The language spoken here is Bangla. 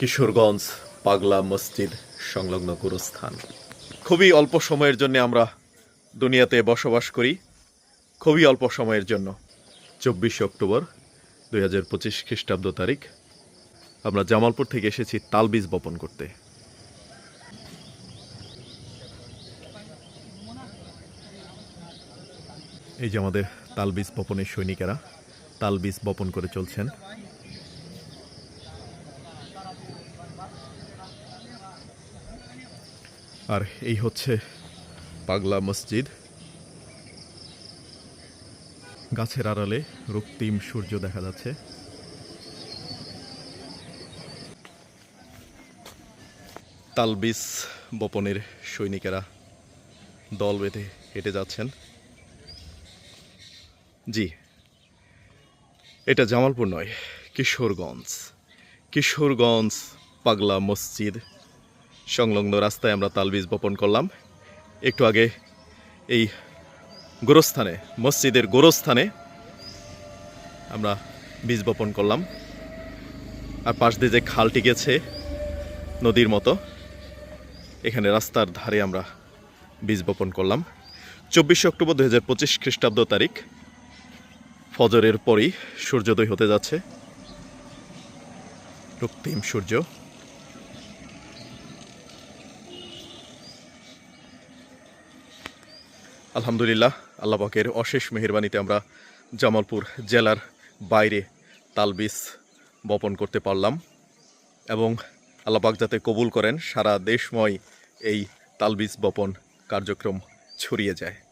কিশোরগঞ্জ পাগলা মসজিদ সংলগ্ন গুরুস্থান। খুবই অল্প সময়ের জন্য আমরা দুনিয়াতে বসবাস করি। খুবই অল্প সময়ের জন্য। চব্বিশে অক্টোবর দুই হাজার পঁচিশ খ্রিস্টাব্দ তারিখ। আমরা জামালপুর থেকে এসেছি তালবীজ বপন করতে। এই যে আমাদের তালবীজ বপনের সৈনিকেরা তালবীজ বপন করে চলছেন। আর এই হচ্ছে পাগলা মসজিদ। গাছের আড়ালে রক্তিম সূর্য দেখা যাচ্ছে। তালবিস বপনের সৈনিকেরা দল বেঁধে হেঁটে যাচ্ছেন। জি, এটা জামালপুর নয়, কিশোরগঞ্জ। কিশোরগঞ্জ পাগলা মসজিদ। সংলগ্ন রাস্তায় আমরা তালবিজ বপন করলাম। একটু আগে এই গোরস্থানে, মসজিদের গোরস্থানে আমরা বীজ বপন করলাম। আর পাশ দিয়ে যে খালটি গেছে নদীর মতো, এখানে রাস্তার ধারে আমরা বীজ বপন করলাম। চব্বিশে অক্টোবর দু হাজার পঁচিশ খ্রিস্টাব্দ তারিখ। ফজরের পরই সূর্যোদয় হতে যাচ্ছে। রক্তিম সূর্য। আলহামদুলিল্লাহ আল্লাপাকের অশেষ মেহরবানিতে আমরা জামালপুর জেলার বাইরে তালবিস বপন করতে পারলাম এবং আল্লাপাক যাতে কবুল করেন, সারা দেশময় এই তালবিজ বপন কার্যক্রম ছড়িয়ে যায়।